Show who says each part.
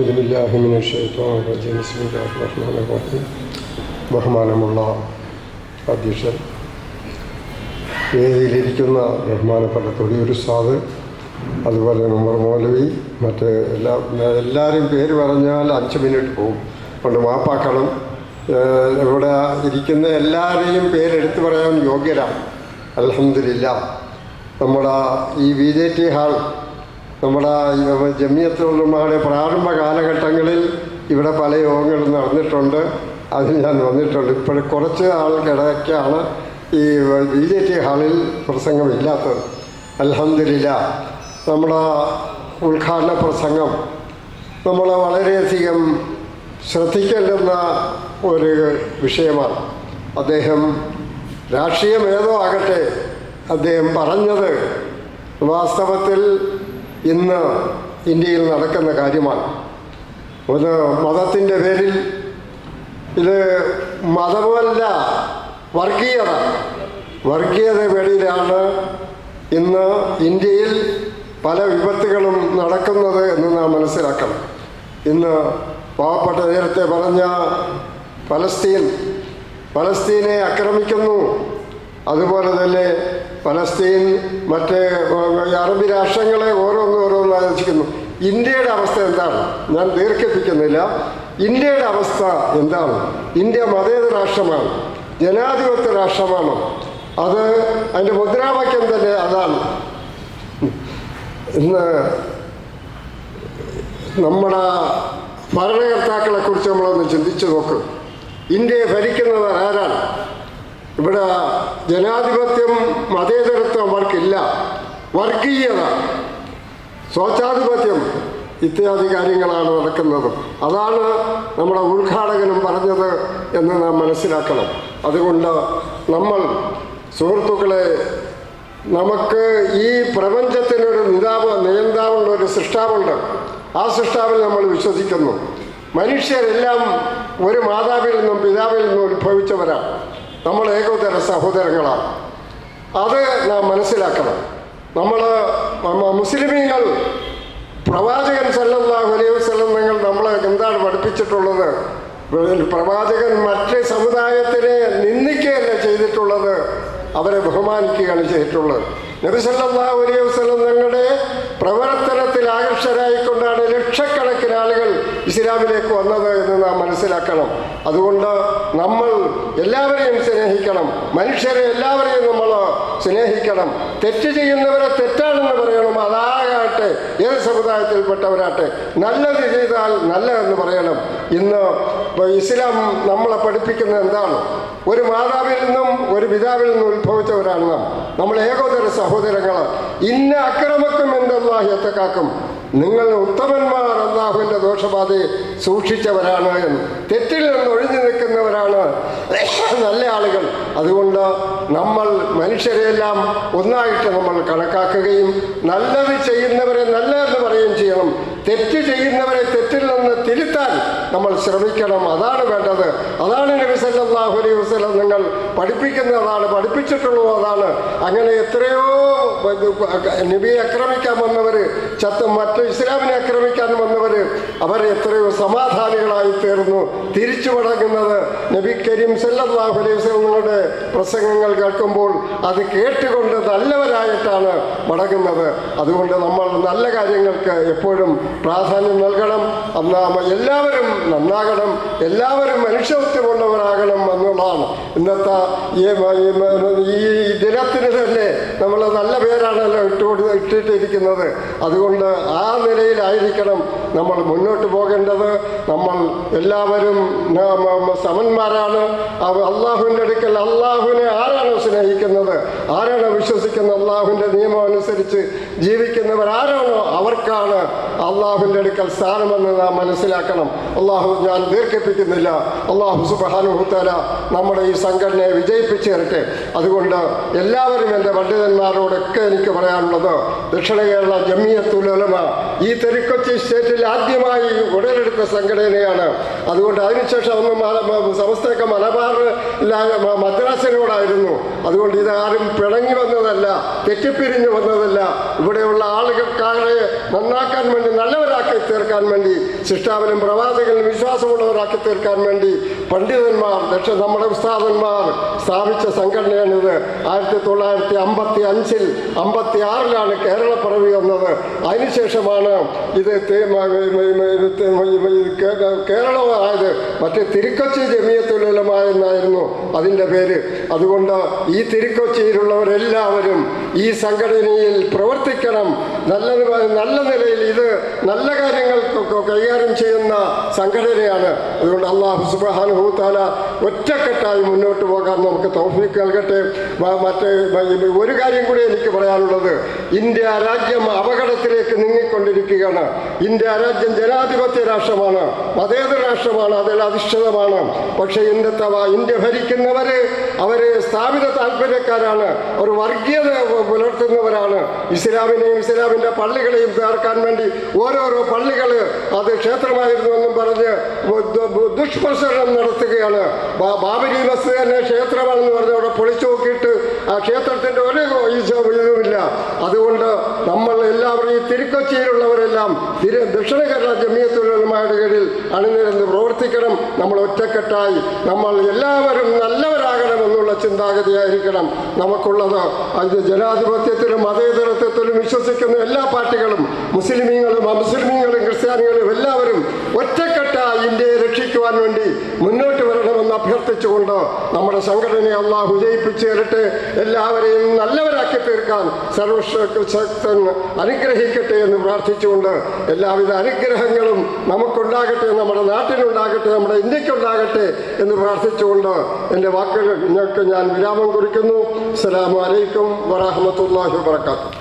Speaker 1: أعوذ بالله من الشيطان الرجيم بسم الله الرحمن الرحيم ബഹുമാനമുള്ള അധ്യക്ഷൻ വേദിയിലിരിക്കുന്ന ബഹുമാനപ്പെട്ട തൊടിയൊരു സാദ് അതുപോലെ ഉമർ മൗലവി മറ്റ് എല്ലാ എല്ലാവരും പേര് പറഞ്ഞാൽ അഞ്ച് മിനിറ്റ് പോകും കൊണ്ട് മാപ്പാക്കണം ഏഹ് ഇവിടെ ഇരിക്കുന്ന എല്ലാവരെയും പേരെടുത്ത് പറയാൻ യോഗ്യരാണ് അലഹമില്ല നമ്മുടെ ഈ ബി ജെ ടി ഹാൾ നമ്മുടെ ജമിയത്തുള്ളമാരുടെ പ്രാരംഭ കാലഘട്ടങ്ങളിൽ ഇവിടെ പല യോഗങ്ങളും നടന്നിട്ടുണ്ട്. അത് ഞാൻ വന്നിട്ടുണ്ട്. ഇപ്പോൾ കുറച്ച് ആൾക്കിടയ്ക്കാണ് ഈ ബി ജെ ടി ഹാളിൽ പ്രസംഗമില്ലാത്തത്. അലഹമില്ല നമ്മുടെ ഉദ്ഘാടന പ്രസംഗം നമ്മൾ വളരെയധികം ശ്രദ്ധിക്കേണ്ടുന്ന ഒരു വിഷയമാണ്. അദ്ദേഹം രാഷ്ട്രീയം ഏതോ ആകട്ടെ അദ്ദേഹം പറഞ്ഞത് വാസ്തവത്തിൽ ഇന്ന് ഇന്ത്യയിൽ നടക്കുന്ന കാര്യമാണ്. ഒന്ന് മതത്തിന്റെ പേരിൽ ഇത് മതമല്ല വർഗീയത. വർഗീയത പേരിലാണ് ഇന്ന് ഇന്ത്യയിൽ പല വിപത്തുകളും നടക്കുന്നത് എന്ന് നാം മനസ്സിലാക്കണം. ഇന്ന് പാവപ്പെട്ട നേരത്തെ പറഞ്ഞ പലസ്തീൻ പലസ്തീനെ ആക്രമിക്കുന്നു. അതുപോലെ തന്നെ പലസ്തീൻ മറ്റ് അറബി രാഷ്ട്രങ്ങളെ ഓരോന്ന് ഓരോന്ന് ആലോചിക്കുന്നു. ഇന്ത്യയുടെ അവസ്ഥ എന്താണ്? ഞാൻ ദീർഘിപ്പിക്കുന്നില്ല. ഇന്ത്യയുടെ അവസ്ഥ എന്താണ്? ഇന്ത്യ മതേതര രാഷ്ട്രമാണ്. ജനാധിപത്യ രാഷ്ട്രമാണ്. അത് അതിന്റെ മുദ്രാവാക്യം തന്നെ അതാണ്. ഇന്ന് നമ്മുടെ ഭരണകർത്താക്കളെ കുറിച്ച് നമ്മളൊന്ന് ചിന്തിച്ചു നോക്കും. ഇന്ത്യയെ ഭരിക്കുന്നത് ആരാണ്? ഇവിടെ ജനാധിപത്യം മതേതരത്വം അവർക്കില്ല. വർഗീയത. സ്വച്ഛാധിപത്യം ഇത്യാദി കാര്യങ്ങളാണ് നടക്കുന്നത്. അതാണ് നമ്മുടെ ഉദ്ഘാടകനും പറഞ്ഞത് എന്ന് നാം മനസ്സിലാക്കണം. അതുകൊണ്ട് നമ്മൾ സുഹൃത്തുക്കളെ നമുക്ക് ഈ പ്രപഞ്ചത്തിനൊരു നിതാവ് നിയന്താവുള്ള ഒരു സൃഷ്ടാവുണ്ട്. ആ സൃഷ്ടാവിൽ നമ്മൾ വിശ്വസിക്കുന്നു. മനുഷ്യരെല്ലാം ഒരു മാതാവിൽ നിന്നും പിതാവിൽ നിന്നും ഉത്ഭവിച്ചവരാണ്. നമ്മൾ ഏകോദര സഹോദരങ്ങളാണ്. അത് നാം മനസ്സിലാക്കണം. നമ്മൾ മുസ്ലിമീങ്ങൾ പ്രവാചകൻ സല്ലല്ലാഹു അലൈഹി വസല്ലം നിങ്ങൾ നമ്മളെ എന്താണ് പഠിപ്പിച്ചിട്ടുള്ളത്? പ്രവാചകൻ മറ്റ് സമുദായത്തിനെ നിന്ദിക്കുകയല്ല ചെയ്തിട്ടുള്ളത്? അവരെ ബഹുമാനിക്കുകയാണ് ചെയ്തിട്ടുള്ളത്. നബിസല്ലാ അലൈഹി വസല്ലം തങ്ങളുടെ പ്രവർത്തനത്തിൽ ആളുകൾ ഇസ്ലാമിലേക്ക് വന്നത് എന്ന് നാം മനസ്സിലാക്കണം. അതുകൊണ്ട് നമ്മൾ എല്ലാവരെയും സ്നേഹിക്കണം. മനുഷ്യരെ എല്ലാവരെയും നമ്മൾ സ്നേഹിക്കണം. തെറ്റ് ചെയ്യുന്നവരെ തെറ്റാണെന്ന് പറയണം. അതാകട്ടെ ഏത് സമുദായത്തിൽപ്പെട്ടവരാട്ടെ നല്ലത് ചെയ്താൽ നല്ലതെന്ന് പറയണം. ഇന്ന് ഇസ്ലാം നമ്മളെ പഠിപ്പിക്കുന്നത് എന്താണ്? ഒരു മാതാവിൽ നിന്നും ഒരു പിതാവിൽ നിന്നും ഉത്ഭവിച്ചവരാണ് നാം. നമ്മൾ ഏകോദര സഹോദരങ്ങൾ ഇന്ന അക്രമക്കും എന്തെല്ലാം കാക്കും നിങ്ങൾ ഉത്തമന്മാർ അള്ളാഹുവിന്റെ ദോഷബാധയെ സൂക്ഷിച്ചവരാണ് എന്ന്. തെറ്റിൽ നിന്ന് ഒഴിഞ്ഞു നിൽക്കുന്നവരാണ്. നല്ല ആളുകൾ. അതുകൊണ്ട് നമ്മൾ മനുഷ്യരെയെല്ലാം ഒന്നായിട്ട് നമ്മൾ കണക്കാക്കുകയും നല്ലത് ചെയ്യുന്നവരെ നല്ല എന്ന് പറയുകയും ചെയ്യണം. തെറ്റ് ചെയ്യുന്നവരെ നമ്മൾ ശ്രമിക്കണം. അതാണ് വേണ്ടത്. അതാണ് നബി സല്ലല്ലാഹു അലൈഹി വസല്ലം നിങ്ങൾ പഠിപ്പിക്കുന്നതാണ് പഠിപ്പിച്ചിട്ടുള്ളൂ അതാണ്. അങ്ങനെ എത്രയോ നബിയെ ആക്രമിക്കാൻ വന്നവർ ചത്ത് മറ്റു ഇസ്ലാമിനെ ആക്രമിക്കാൻ വന്നവർ അവർ എത്രയോ സമാധാനികളായി തീർന്നു. തിരിച്ചു മടങ്ങുന്നത് നബി കരീം സല്ലല്ലാഹു അലൈഹി നിങ്ങളുടെ പ്രസംഗങ്ങൾ കേൾക്കുമ്പോൾ അത് കേട്ടുകൊണ്ട് നല്ലവരായിട്ടാണ് മടങ്ങുന്നത്. അതുകൊണ്ട് നമ്മൾ നല്ല കാര്യങ്ങൾക്ക് എപ്പോഴും പ്രാധാന്യം നൽകണം. നാം എല്ലാവരും നന്നാകണം. എല്ലാവരും മനുഷ്യത്വമുള്ളവരാകണം എന്നുള്ളതാണ്. ഇന്നത്തെ ഈ ദിനത്തിന് തന്നെ നമ്മൾ നല്ല പേരാണല്ലോ ഇട്ടുകൊടു ഇട്ടിട്ടിരിക്കുന്നത്. അതുകൊണ്ട് ആ നിലയിലായിരിക്കണം നമ്മൾ മുന്നോട്ട് പോകേണ്ടത് നമ്മൾ എല്ലാവരും സമന്മാരാണ്. അള്ളാഹുവിന്റെ അടുക്കൽ അള്ളാഹുവിനെ ആരാണോ സ്നേഹിക്കുന്നത്? ആരാണോ വിശ്വസിക്കുന്നത്? അള്ളാഹുവിന്റെ നിയമം അനുസരിച്ച് ജീവിക്കുന്നവർ ആരാണോ? അവർക്കാണ് അള്ളാഹുവിന്റെ അടുക്കൽ സ്ഥാനമെന്ന് നാം മനസ്സിലാക്കണം. അള്ളാഹു ഞാൻ ദീർഘിപ്പിക്കുന്നില്ല. അള്ളാഹു സുബാനുഹുത്തല നമ്മുടെ ഈ സംഘടനയെ വിജയിപ്പിച്ചു തരട്ടെ. അതുകൊണ്ട് എല്ലാവരും എന്റെ പണ്ഡിതന്മാരോടൊക്കെ എനിക്ക് പറയാനുള്ളത് ദക്ഷിണ കേരള ജമിയത്തുലമ ഈ തെരുക്കൊച്ചി സ്റ്റേറ്റിൽ ആദ്യമായി ഉടലെടുത്ത സംഘടനയാണ്. അതുകൊണ്ട് അതിനുശേഷം മല- സമസ്തയൊക്കെ മലബാർ മദ്രാസിനോടായിരുന്നു. അതുകൊണ്ട് ഇതാരും പിണങ്ങി വന്നതല്ല തെറ്റിപ്പിരിഞ്ഞു വന്നതല്ല. ഇവിടെയുള്ള ആളുകൾക്കാരെ നന്നാക്കാൻ വേണ്ടി നല്ലവരാക്കി തീർക്കാൻ വേണ്ടി ശിഷ്ടാവിനും പ്രവാചകനും വിശ്വാസമുള്ളവരാക്കി തീർക്കാൻ വേണ്ടി പണ്ഡിതന്മാർ ലക്ഷ നമ്മുടെ ഉസ്താദന്മാർ സ്ഥാപിച്ച സംഘടനയാണിത്. ആയിരത്തി തൊള്ളായിരത്തി അമ്പത്തി അഞ്ചിൽ അമ്പത്തി ആറിലാണ് കേരളപ്പിറവി വന്നത് അതിനുശേഷമാണ് ഇത് കേരളമായത്. മറ്റേ തിരുക്കൊച്ചി ജമിയത്തുലമായെന്നായിരുന്നു അതിന്റെ പേര്. അതുകൊണ്ട് ഈ തിരുക്കൊച്ചിയിലുള്ളവരെല്ലാവരും ഈ സംഘടനയിൽ പ്രവർത്തിക്കണം. നല്ല നല്ല നിലയിൽ ഇത് നല്ല കാര്യങ്ങൾ കൈകാര്യം ചെയ്യുന്ന സംഘടനയാണ്. അതുകൊണ്ട് അള്ളാഹു സുബാനുഭൂത്താല ഒറ്റക്കെട്ടായി മുന്നോട്ട് പോകാൻ നമുക്ക് തൗഫീക്ക് നൽകട്ടെ. മറ്റേ ഒരു കാര്യം കൂടി എനിക്ക് പറയാനുള്ളത്. ഇന്ത്യ രാജ്യം അപകടത്തിലേക്ക് നീങ്ങിക്കൊണ്ടിരിക്കുകയാണ്. ഇന്ത്യ രാജ്യം ജനാധിപത്യ രാഷ്ട്രമാണ്. മതേതര രാഷ്ട്രമാണ്. അതിൽ അധിഷ്ഠിതമാണ്. പക്ഷേ ഇന്നത്തെ ഇന്ത്യ ഭരിക്കുന്നവര് അവർ സ്ഥാപിത താല്പര്യക്കാരാണ്. ഒരു വർഗീയത പുലർത്തുന്നവരാണ്. ഇസ്ലാമിനെയും ഇസ്ലാമിന്റെ പള്ളികളെയും ചേർക്കാൻ വേണ്ടി ഓരോരോ പള്ളികൾ അത് ക്ഷേത്രമായിരുന്നുവെന്നും പറഞ്ഞ് ദുഷ്പ്രസരണം നടത്തുകയാണ്. ബാബരി മസ്ജിദ് തന്നെ ക്ഷേത്രമാണെന്ന് പറഞ്ഞ് അവിടെ പൊളിച്ചു നോക്കിയിട്ട് ആ ക്ഷേത്രത്തിന്റെ ഒരു ഇതുമില്ല അതുകൊണ്ട് നമ്മൾ എല്ലാവരും ഈ തിരുക്കൊച്ചിയിലുള്ളവരെല്ലാം തിരു ദക്ഷിണ കേരള ജമിയത്തുലമായുടെ കീഴിൽ അണിനിരന്ന് പ്രവർത്തിക്കണം. നമ്മൾ ഒറ്റക്കെട്ടായി. നമ്മൾ എല്ലാവരും നല്ലവരാകണമെന്നുള്ള ചിന്താഗതിയായിരിക്കണം. നമുക്കുള്ളത് അത് ജനാധിപത്യത്തിലും മതേതരത്വത്തിലും വിശ്വസിക്കുന്ന എല്ലാ പാർട്ടികളും മുസ്ലിമീങ്ങളും അമുസ്ലിമീങ്ങളും ക്രിസ്ത്യാനികളും എല്ലാവരും ഒറ്റക്കെട്ടായി ഇന്ത്യയെ രക്ഷിക്കുവാൻ വേണ്ടി മുന്നോട്ട് വരണമെന്ന് അഭ്യർത്ഥിച്ചുകൊണ്ട് നമ്മുടെ സംഘടനയെ അള്ളാഹു ജയിപ്പിച്ചു തരട്ടെ എല്ലാവരെയും നല്ലവരാക്കി തീർക്കാൻ സർവശക്തൻ അനുഗ്രഹിക്കട്ടെ എന്ന് പ്രാർത്ഥിച്ചുകൊണ്ട് എല്ലാവിധ അനുഗ്രഹങ്ങളും നമുക്കുണ്ടാകട്ടെ നമ്മുടെ നാട്ടിനുണ്ടാകട്ടെ നമ്മുടെ ഇന്ത്യക്കുണ്ടാകട്ടെ എന്ന് പ്രാർത്ഥിച്ചുകൊണ്ട് എന്റെ വാക്കുകൾ നിങ്ങൾക്ക് ഞാൻ വിരാമം കുറിക്കുന്നു. അസ്സലാമലൈക്കും വറഹമത്തല്ലാഹി വാബർക്കാത്തു